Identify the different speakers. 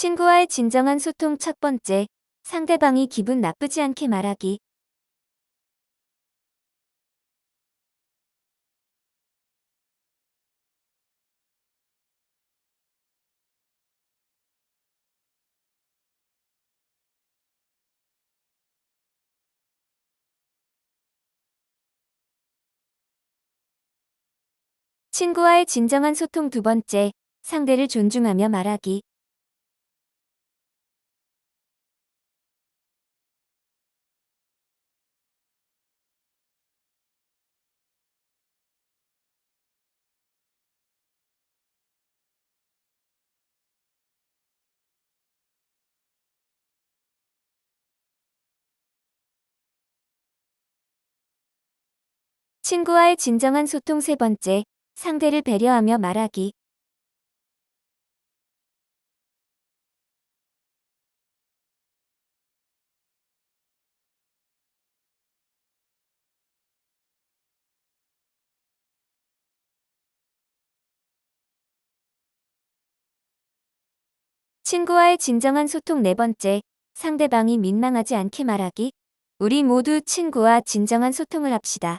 Speaker 1: 친구와의 진정한 소통 첫 번째, 상대방이 기분 나쁘지 않게 말하기. 친구와의 진정한 소통 두 번째, 상대를 존중하며 말하기. 친구와의 진정한 소통 세 번째, 상대를 배려하며 말하기. 친구와의 진정한 소통 네 번째, 상대방이 민망하지 않게 말하기. 우리 모두 친구와 진정한 소통을 합시다.